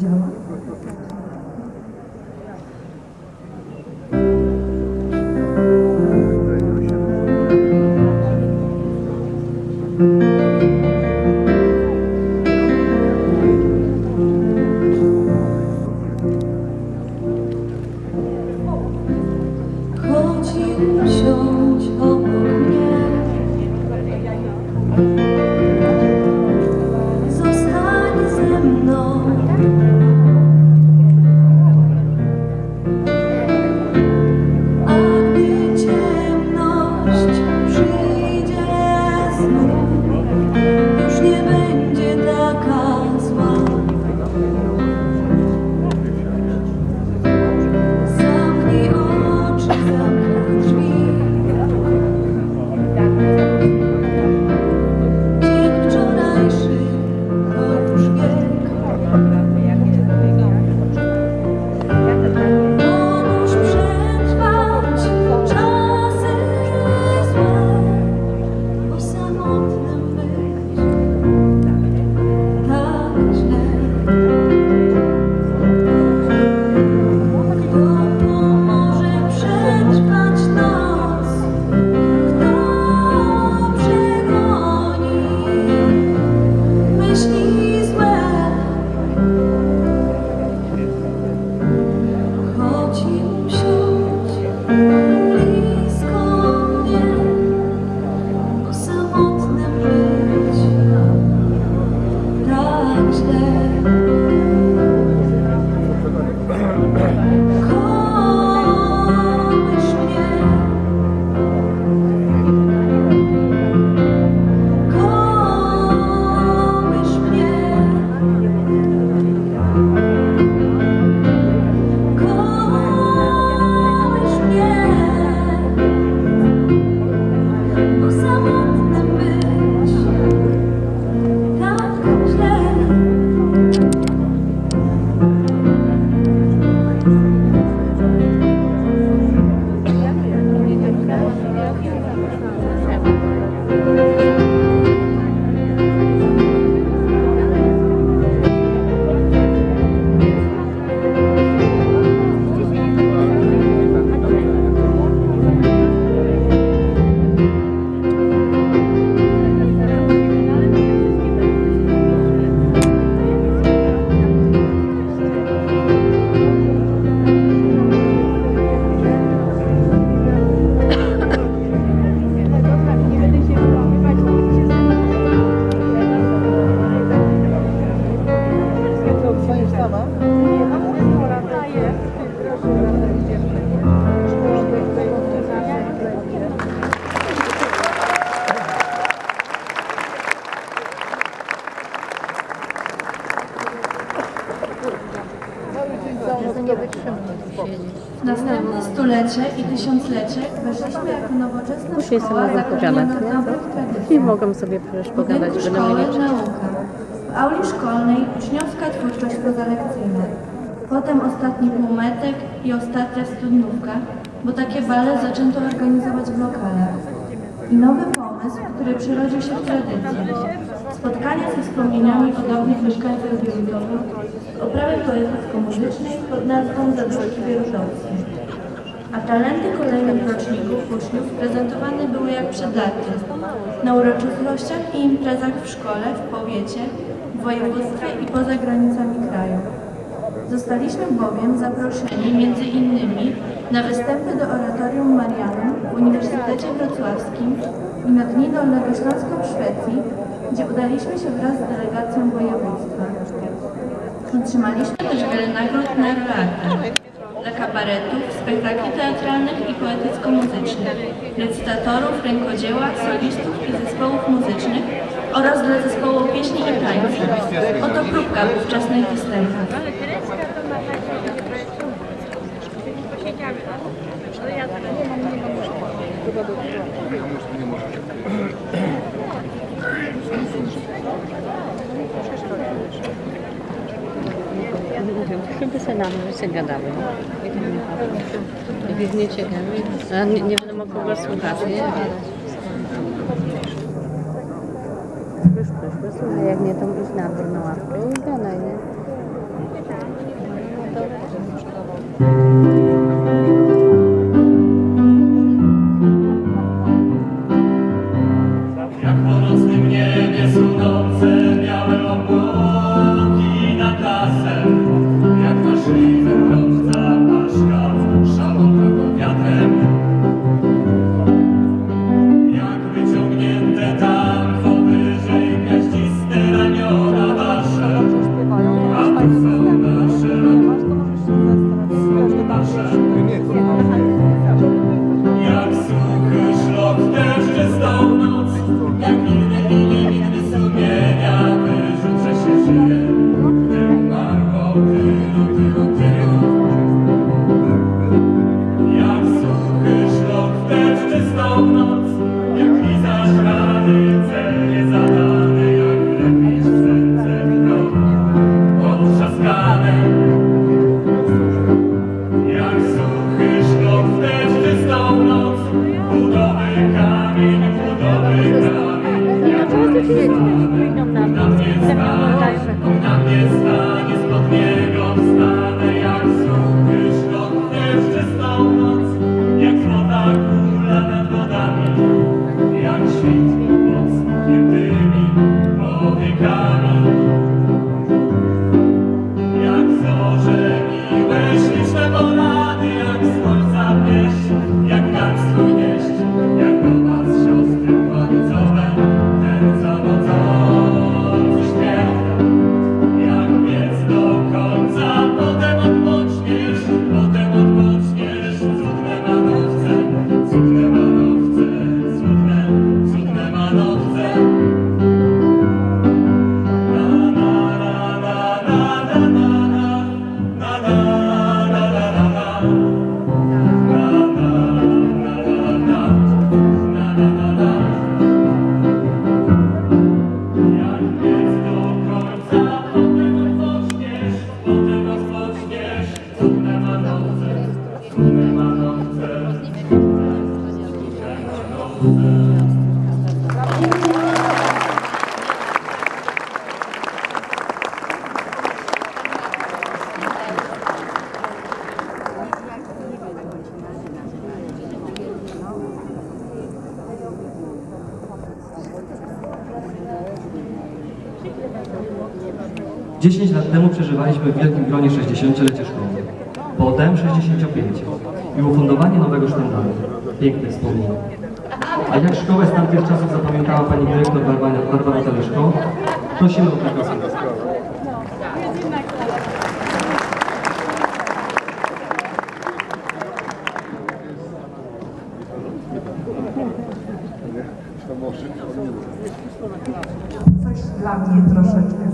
Działa. Następne stulecie i tysiąclecie weszliśmy jako nowoczesna sobie szkoła zakorzeniona w dobrych I mogą sobie przecież W pogadać, będą mieli nauka. W auli szkolnej uczniowska twórczość pozalekcyjna. Potem ostatni półmetek i ostatnia studniówka, bo takie bale zaczęto organizować w lokalach. I nowy pomysł, który przerodził się w tradycję. Spotkania ze wspomnieniami o dawnych mieszkańcach w oprawie poetycko-muzycznej pod nazwą Zadrużki Bierutowskie. A talenty kolejnych roczników uczniów prezentowane były jak przed laty, na uroczystościach i imprezach w szkole, w powiecie, w województwie i poza granicami kraju. Zostaliśmy bowiem zaproszeni między innymi na występy do Oratorium Marianum w Uniwersytecie Wrocławskim i na Dni Dolnego Śląska w Szwecji, gdzie udaliśmy się wraz z delegacją województwa. Otrzymaliśmy też wiele nagród na relacje dla kabaretów, spektakli teatralnych i poetycko-muzycznych, recytatorów, rękodzieła, solistów i zespołów muzycznych oraz dla zespołu pieśni i tańca. Oto próbka ówczesnych występów. Mówią, chyba se nam, że się gadamy. Jak a nie, nie wiadomo kogo słuchać, nie? Już jak nie to iść na na ławkę i gadaj, nie? 10 lat temu przeżywaliśmy w wielkim gronie 60-lecie szkoły, potem 65 i ufundowanie nowego sztandaru. Piękne wspomnienie. A jak szkołę z tamtych czasów zapamiętała pani dyrektor Barbara Teleszko, prosimy o taką Coś dla mnie troszeczkę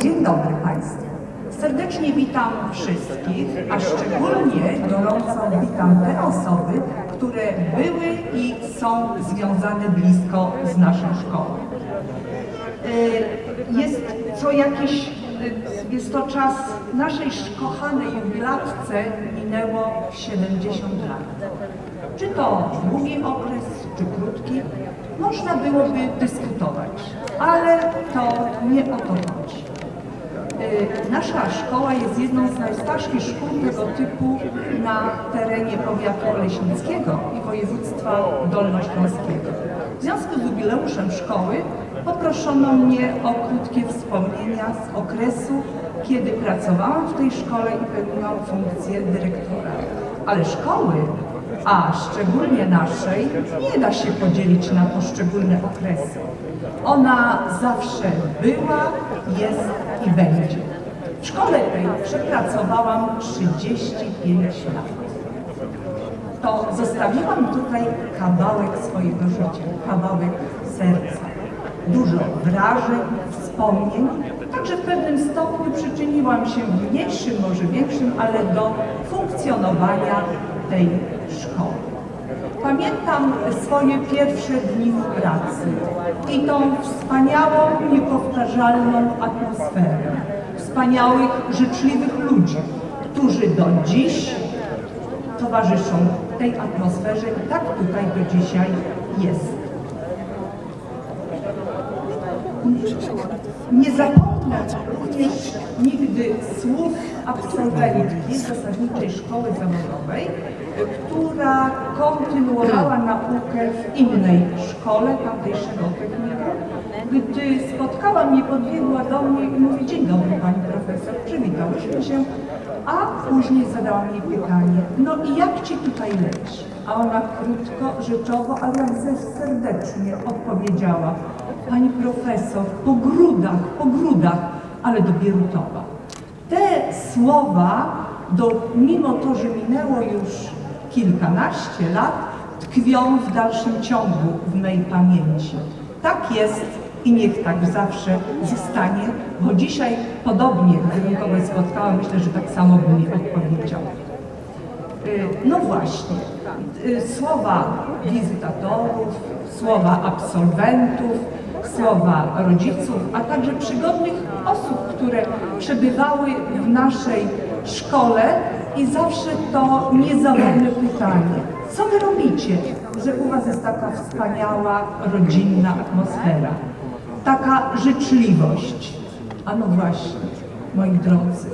Dzień dobry Państwu. Serdecznie witam wszystkich, a szczególnie gorąco witam te osoby, które były i są związane blisko z naszą szkołą. E, Jest co jakiś, e, jest to czas naszej kochanej jubilatce minęło 70 lat. Czy to długi okres, czy krótki, można byłoby dyskutować, ale to nie o to chodzi. Y, Nasza szkoła jest jedną z najstarszych szkół tego typu na terenie powiatu oleśnickiego i województwa dolnośląskiego. W związku z jubileuszem szkoły poproszono mnie o krótkie wspomnienia z okresu, kiedy pracowałam w tej szkole i pełniłam funkcję dyrektora. Ale szkoły a szczególnie naszej, nie da się podzielić na poszczególne okresy. Ona zawsze była, jest i będzie. W szkole tej przepracowałam 35 lat. To zostawiłam tutaj kawałek swojego życia, kawałek serca. Dużo wrażeń, wspomnień, także w pewnym stopniu przyczyniłam się w mniejszym, może większym, ale do funkcjonowania tej szkoły. Pamiętam swoje pierwsze dni w pracy i tą wspaniałą, niepowtarzalną atmosferę. wspaniałych, życzliwych ludzi, którzy do dziś towarzyszą tej atmosferze i tak tutaj do dzisiaj jest. Nie zapomnę również nigdy słów absolwentki zasadniczej szkoły zawodowej, która kontynuowała naukę w innej szkole tamtejszego technikum. Gdy spotkała mnie, podbiegła do mnie i mówi, dzień dobry pani profesor, przywitałyśmy się, a później zadała mi pytanie, no i jak ci tutaj leci? A ona krótko, rzeczowo, ale serdecznie odpowiedziała, pani profesor, po grudach, po grudach, ale do Bierutowa. Te słowa, do, mimo to, że minęło już kilkanaście lat, tkwią w dalszym ciągu w mej pamięci. Tak jest i niech tak zawsze zostanie, bo dzisiaj podobnie, gdybym kogoś spotkała, myślę, że tak samo by mi odpowiedział. Y, No właśnie, y, słowa wizytatorów, słowa absolwentów, słowa rodziców, a także przygodnych osób, które przebywały w naszej szkole i zawsze to niezawodne pytanie. Co wy robicie, że u was jest taka wspaniała, rodzinna atmosfera, taka życzliwość? A no właśnie, moi drodzy,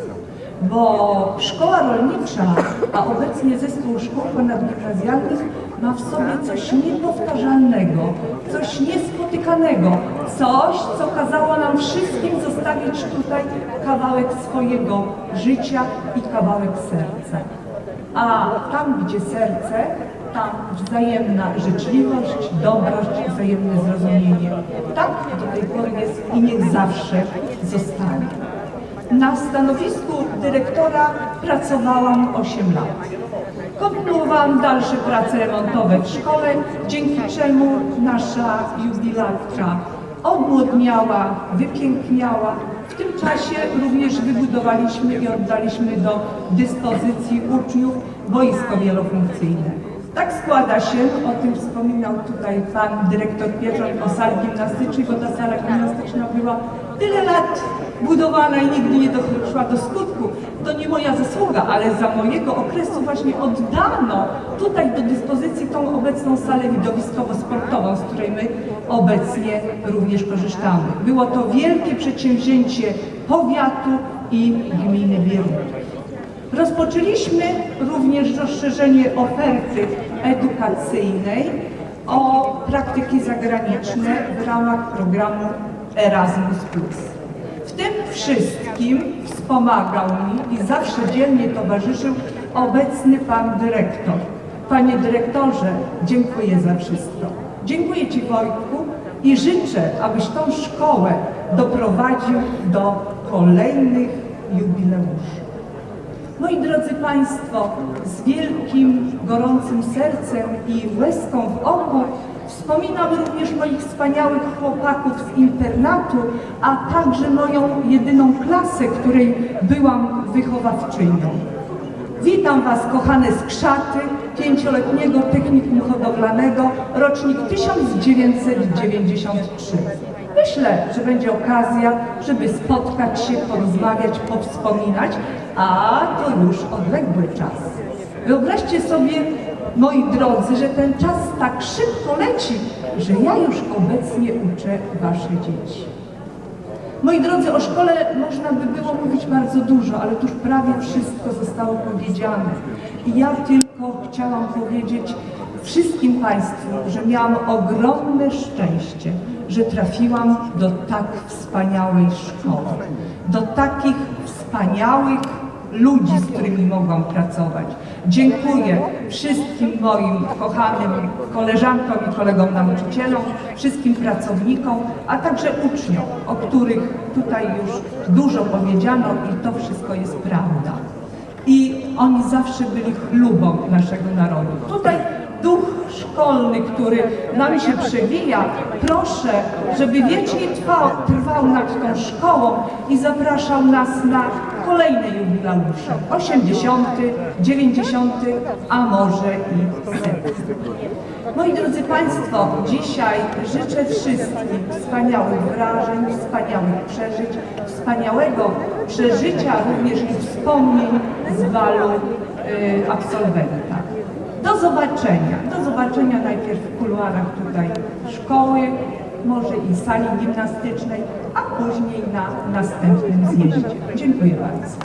bo szkoła rolnicza, a obecnie zespół szkół ponadgimnazjalnych ma w sobie coś niepowtarzalnego, coś niespotykanego, coś, co kazało nam wszystkim zostawić tutaj kawałek swojego życia i kawałek serca. A tam, gdzie serce, tam wzajemna życzliwość, dobroć, wzajemne zrozumienie. Tak do tej pory jest i niech zawsze zostanie. Na stanowisku dyrektora pracowałam 8 lat. Kontynuowałam dalsze prace remontowe w szkole, dzięki czemu nasza jubilatka odmłodniała, wypiękniała. W tym czasie również wybudowaliśmy i oddaliśmy do dyspozycji uczniów boisko wielofunkcyjne. Tak składa się, o tym wspominał tutaj pan dyrektor Pierzon o sali gimnastycznej, bo ta sala gimnastyczna była tyle lat budowana i nigdy nie doszła do skutku. To nie moja zasługa, ale za mojego okresu właśnie oddano tutaj do dyspozycji tą obecną salę widowiskowo-sportową, z której my obecnie również korzystamy. Było to wielkie przedsięwzięcie powiatu i gminy Bierutów. Rozpoczęliśmy również rozszerzenie oferty edukacyjnej o praktyki zagraniczne w ramach programu Erasmus+. W tym wszystkim wspomagał mi i zawsze dzielnie towarzyszył obecny pan dyrektor. Panie dyrektorze, dziękuję za wszystko. Dziękuję Ci Wojtku i życzę, abyś tą szkołę doprowadził do kolejnych jubileuszy. Moi drodzy Państwo, z wielkim, gorącym sercem i łezką w oku wspominam również moich wspaniałych chłopaków z internatu, a także moją jedyną klasę, której byłam wychowawczynią. Witam Was, kochane skrzaty, pięcioletniego technikum hodowlanego, rocznik 1993. Myślę, że będzie okazja, żeby spotkać się, porozmawiać, powspominać, a to już odległy czas. Wyobraźcie sobie, moi drodzy, że ten czas tak szybko leci, że ja już obecnie uczę Wasze dzieci. Moi drodzy, o szkole można by było mówić bardzo dużo, ale tuż prawie wszystko zostało powiedziane. I ja tylko chciałam powiedzieć wszystkim Państwu, że miałam ogromne szczęście, że trafiłam do tak wspaniałej szkoły, do takich wspaniałych ludzi, z którymi mogłam pracować. Dziękuję wszystkim moim kochanym koleżankom i kolegom nauczycielom, wszystkim pracownikom, a także uczniom, o których tutaj już dużo powiedziano i to wszystko jest prawda. I oni zawsze byli chlubą naszego narodu. Tutaj duch szkolny, który nam się przewija, proszę, żeby wiecznie trwał, trwał nad tą szkołą i zapraszał nas na kolejne jubileusze. 80., 90., a może i 100. Moi drodzy Państwo, dzisiaj życzę wszystkim wspaniałych wrażeń, wspaniałych przeżyć, wspaniałego przeżycia również i wspomnień z balu y, absolwenta. Do zobaczenia. Do zobaczenia najpierw w kuluarach tutaj szkoły, może i sali gimnastycznej, a później na następnym zjeździe. Dziękuję bardzo.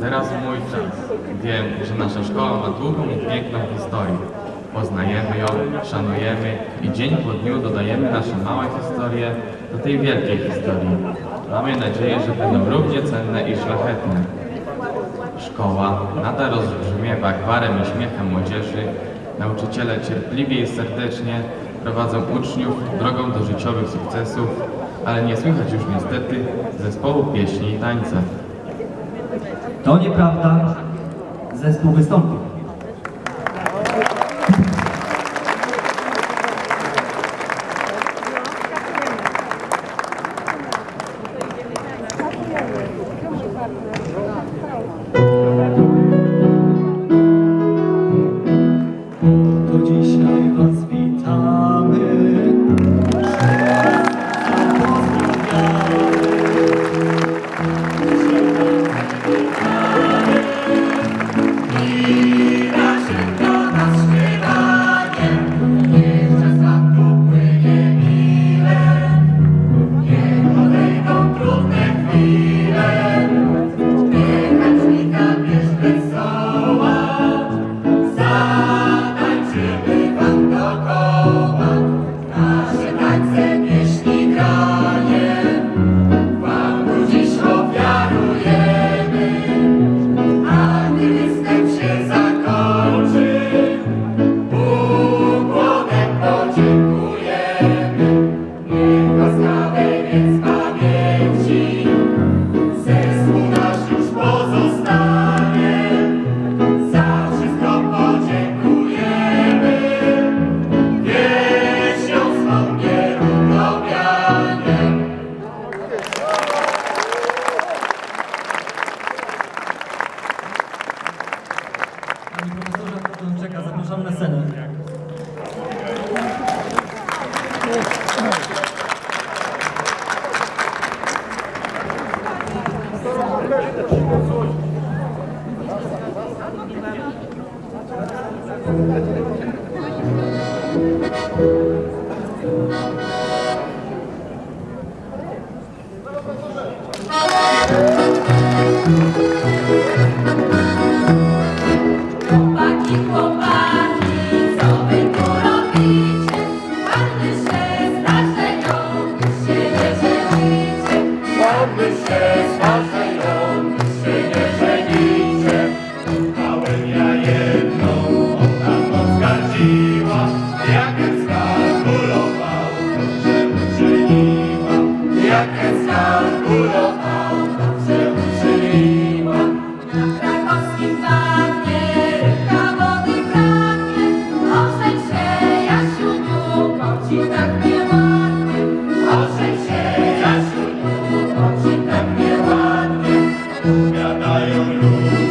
Teraz mój czas. Wiem, że nasza szkoła ma długą i piękną historię. Poznajemy ją, szanujemy i dzień po dniu dodajemy nasze małe historie do tej wielkiej historii. Mamy nadzieję, że będą równie cenne i szlachetne. Szkoła nadal rozbrzmiewa gwarem i śmiechem młodzieży. Nauczyciele cierpliwie i serdecznie prowadzą uczniów drogą do życiowych sukcesów, ale nie słychać już niestety zespołu pieśni i tańca. To nieprawda. Zespół wystąpił.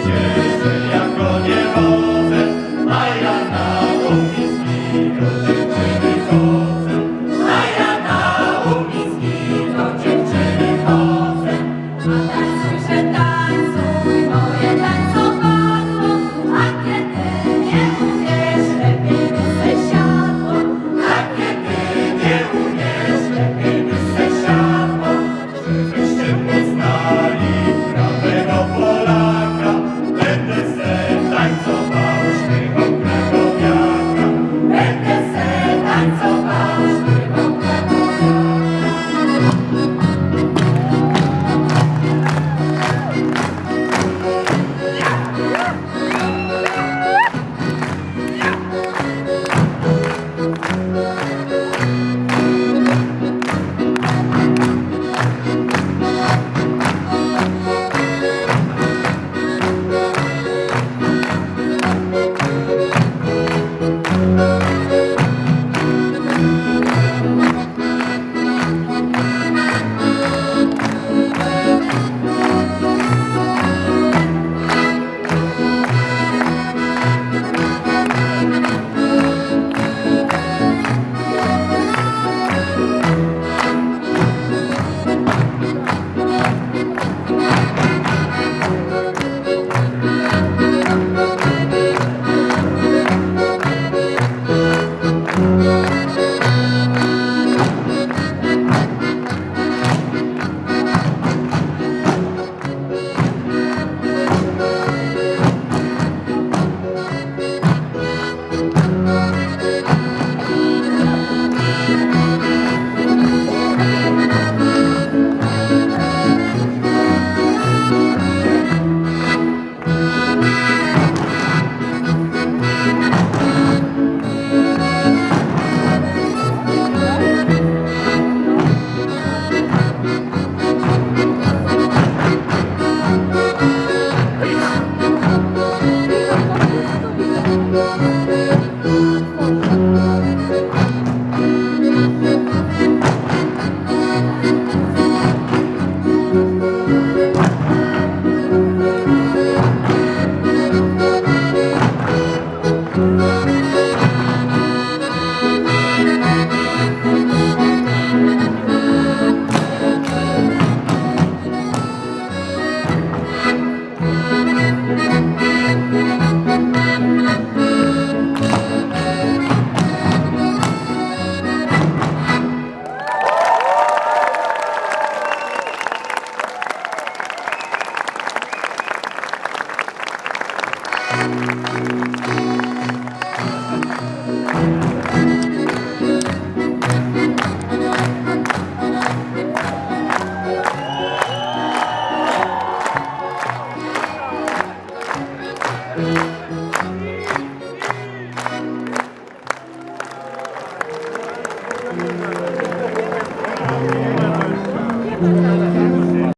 Yeah.